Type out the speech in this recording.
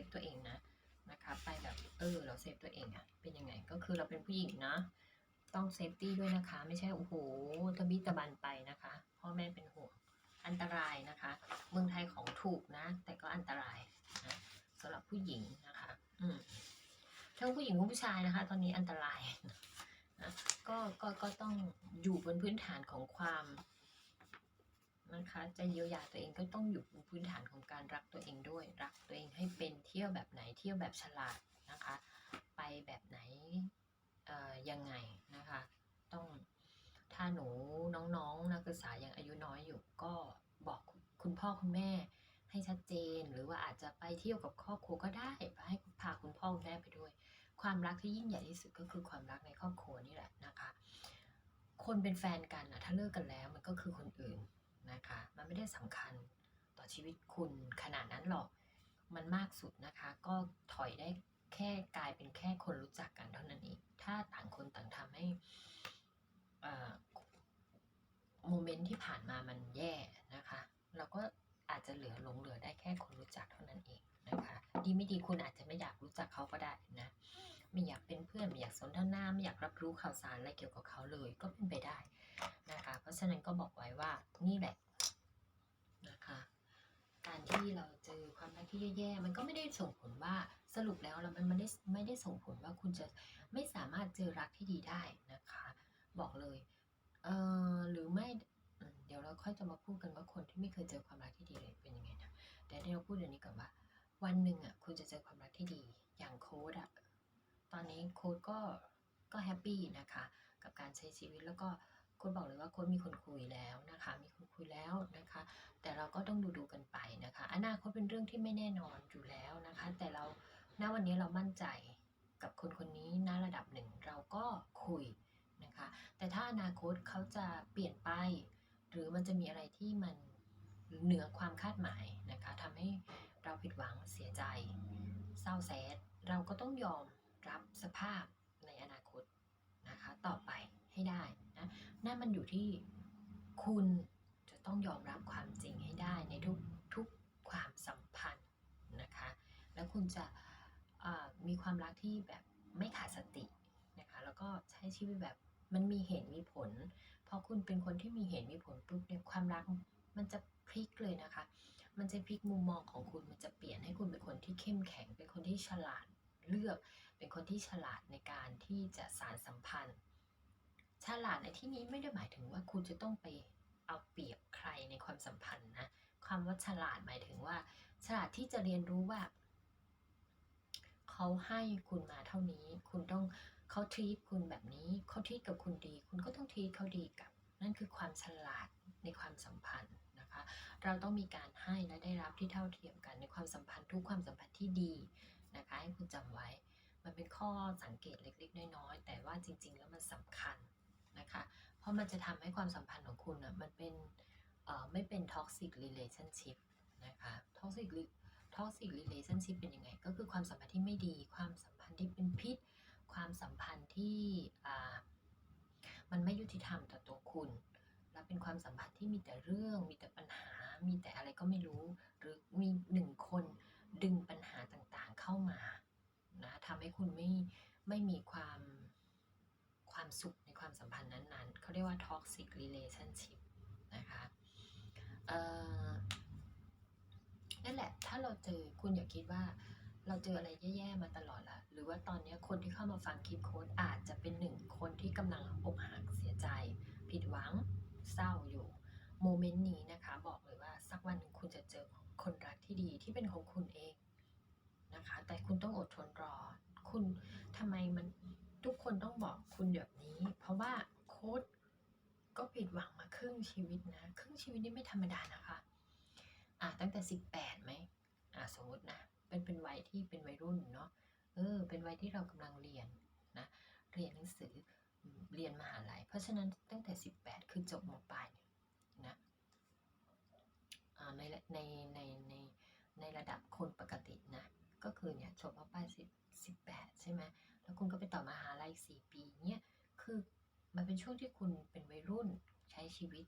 ฟตัวเองนะนะคะไปแบบเออเราเซฟตัวเองอะเป็นยังไงก็คือเราเป็นผู้หญิงนะ ต้องเซฟตี้ด้วยนะคะ ไม่ใช่โอ้โหตะบิตะบันไปนะคะพ่อแม่เป็นห่วงอันตรายนะคะ เมืองไทยของถูกนะ แต่ก็อันตรายนะสำหรับผู้หญิงนะคะ อืมทั้งผู้หญิงทั้งผู้ชายนะคะ ตอนนี้อันตรายนะก็ก็ก็ต้องอยู่บนพื้นฐานของความนะคะ จะเยียวยาตัวเองก็ต้องอยู่ การรักตัวเองด้วย รักตัวเองให้เป็นเที่ยวแบบไหนเที่ยวแบบฉลาดนะคะ ไปแบบไหนยังไงนะคะ ต้องถ้าหนูน้องๆนักศึกษายังอายุน้อยอยู่ก็บอกคุณพ่อคุณแม่ให้ชัดเจนหรือว่าอาจจะไปเที่ยวกับครอบครัวก็ได้ให้พาคุณพ่อคุณแม่ไปด้วย ความรักที่ยิ่งใหญ่ที่สุดก็คือความรักในครอบครัวนี่แหละนะคะ คนเป็นแฟนกันนะถ้าเลิกกันแล้วมันก็คือคนอื่นนะคะ มันไม่ได้สำคัญ ต่อชีวิตคุณขนาดนั้นหรอก มันมากสุดนะคะ ก็ถอยได้แค่กลายเป็นแค่คนรู้จักกันเท่านั้นเอง ถ้าต่างคนต่างทำให้โมเมนต์ที่ผ่านมามันแย่นะคะ เราก็อาจจะเหลือหลงเหลือได้แค่คนรู้จักเท่านั้นเองนะคะดีไม่ดีคุณอาจจะไม่อยากรู้จักเขาก็ได้นะไม่อยากเป็นเพื่อนไม่อยากสนทนาไม่อยากรับรู้ข่าวสารอะไรเกี่ยวกับเขาเลยก็เป็นไปได้นะคะ เพราะฉะนั้นก็บอกไว้ว่านี่แหละ การที่เราเจอความรัก ที่แย่ๆมันก็ไม่ได้ส่งผลว่าสรุปแล้วแล้วมันไม่ได้ไม่ได้ส่งผลว่าคุณจะไม่สามารถเจอรักที่ดีได้นะคะ บอกเลยเออหรือไม่เดี๋ยวเราค่อยจะมาพูดกันว่าคนที่ไม่เคยเจอความรักที่ดีเลยเป็นยังไงนะแต่เดี๋ยวเราพูดเดี๋ยวนี้ก่อนว่า วันหนึ่งอะคุณจะเจอความรักที่ดีอย่างโค้ดอะตอนนี้โค้ดก็ก็แฮปปี้นะคะ กับการใช้ชีวิตแล้วก็ ค้ดบอกเลยว่าค้ดมีคนคุยแล้วนะคะ มีคนคุยแล้วนะคะ แต่เราก็ต้องดูดูกันไปนะคะ อนาคตเป็นเรื่องที่ไม่แน่นอนอยู่แล้วนะคะ แต่เราณวันนี้เรามั่นใจกับคนคนนี้ณระดับหนึ่งเราก็คุยนะคะ แต่ถ้าอนาคตเขาจะเปลี่ยนไป หรือมันจะมีอะไรที่มันเหนือความคาดหมายนะคะทำให้เราผิดหวังเสียใจ เศร้าแซดเราก็ต้องยอมรับสภาพในอนาคตนะคะ ต่อไป ให้ได้นะนั่นมันอยู่ที่คุณจะต้องยอมรับความจริงให้ได้ในทุกทุกความสัมพันธ์นะคะ แล้วคุณจะมีความรักที่แบบไม่ขาดสตินะคะ แล้วก็ใช้ชีวิตแบบมันมีเหตุมีผล เพอคุณเป็นคนที่มีเหตุมีผลปุ๊บเนี่ยความรักมันจะพลิกเลยนะคะ มันจะพลิกมุมมองของคุณ มันจะเปลี่ยนให้คุณเป็นคนที่เข้มแข็ง เป็นคนที่ฉลาดเลือก เป็นคนที่ฉลาดในการที่จะสารสัมพันธ์ ฉลาดในที่นี้ไม่ได้หมายถึงว่าคุณจะต้องไปเอาเปรียบใครในความสัมพันธ์นะความว่าฉลาดหมายถึงว่า ฉลาดที่จะเรียนรู้ว่า เขาให้คุณมาเท่านี้ คุณต้องเขาทีตคุณแบบนี้เขาทีตกับคุณดี คุณก็ต้องทีตเขาดีกับ นั่นคือความฉลาดในความสัมพันธ์นะคะ เราต้องมีการให้และได้รับที่เท่าเทียมกันในความสัมพันธ์ทุกความสัมพันธ์ที่ดีนะคะให้คุณจำไว้ มันเป็นข้อสังเกตเล็กๆน้อยๆแต่ว่าจริง ๆ แล้วมันสำคัญ นะคะ เพราะมันจะทำให้ความสัมพันธ์ของคุณอะมันเป็นไม่เป็น toxic relationship นะคะ toxic re- toxic relationship เป็นยังไง ก็คือความสัมพันธ์ที่ไม่ดี ความสัมพันธ์ที่เป็นพิษ ความสัมพันธ์ที่มันไม่ยุติธรรมต่อตัวคุณ และเป็นความสัมพันธ์ที่มีแต่เรื่องมีแต่ปัญหา มีแต่อะไรก็ไม่รู้ หรือมีหนึ่งคนดึงปัญหาต่างๆเข้ามา นะทำให้คุณไม่ไม่มีความ ความสุขในความสัมพันธ์นั้นๆเขาเรียกว่า toxic relationship นะคะเอ่อนั่นแหละ ถ้าเราเจอคุณอย่าคิดว่าเราเจออะไรแย่ๆมาตลอดละหรือว่าตอนนี้คนที่เข้ามาฟังคลิปโค้ดอาจจะเป็นหนึ่งคนที่กำลังอกหักเสียใจ ผิดหวังเศร้าอยู่โมเมนต์นี้นะคะบอกเลยว่าสักวันหนึ่งคุณจะเจอคนรักที่ดีที่เป็นของคุณเองนะคะ แต่คุณต้องอดทนรอ คุณทำไมมัน ทุกคนต้องบอกคุณแบบนี้ เพราะว่าโค้ดก็ผิดหวังมาครึ่งชีวิตนะ ครึ่งชีวิตนี่ไม่ธรรมดานะคะ อะตั้งแต่สิบแปดไหมอะสมมตินะ เป็นเป็นวัยที่เป็นวัยรุ่นเนาะ เออ เป็นวัยที่เรากำลังเรียนนะ เรียนหนังสือ เรียนมหาลัย เพราะฉะนั้นตั้งแต่สิบแปดคือจบมปลายเนี่ยนะ อ่าในในในในในระดับคนปกตินะ ก็คือเนี่ยจบมาป้ายสิบสิบแปดใช่ไหม แล้วคุณก็ไปต่อมาหาลัยสี่ปีเนี่ยคือมันเป็นช่วงที่คุณเป็นวัยรุ่นใช้ชีวิต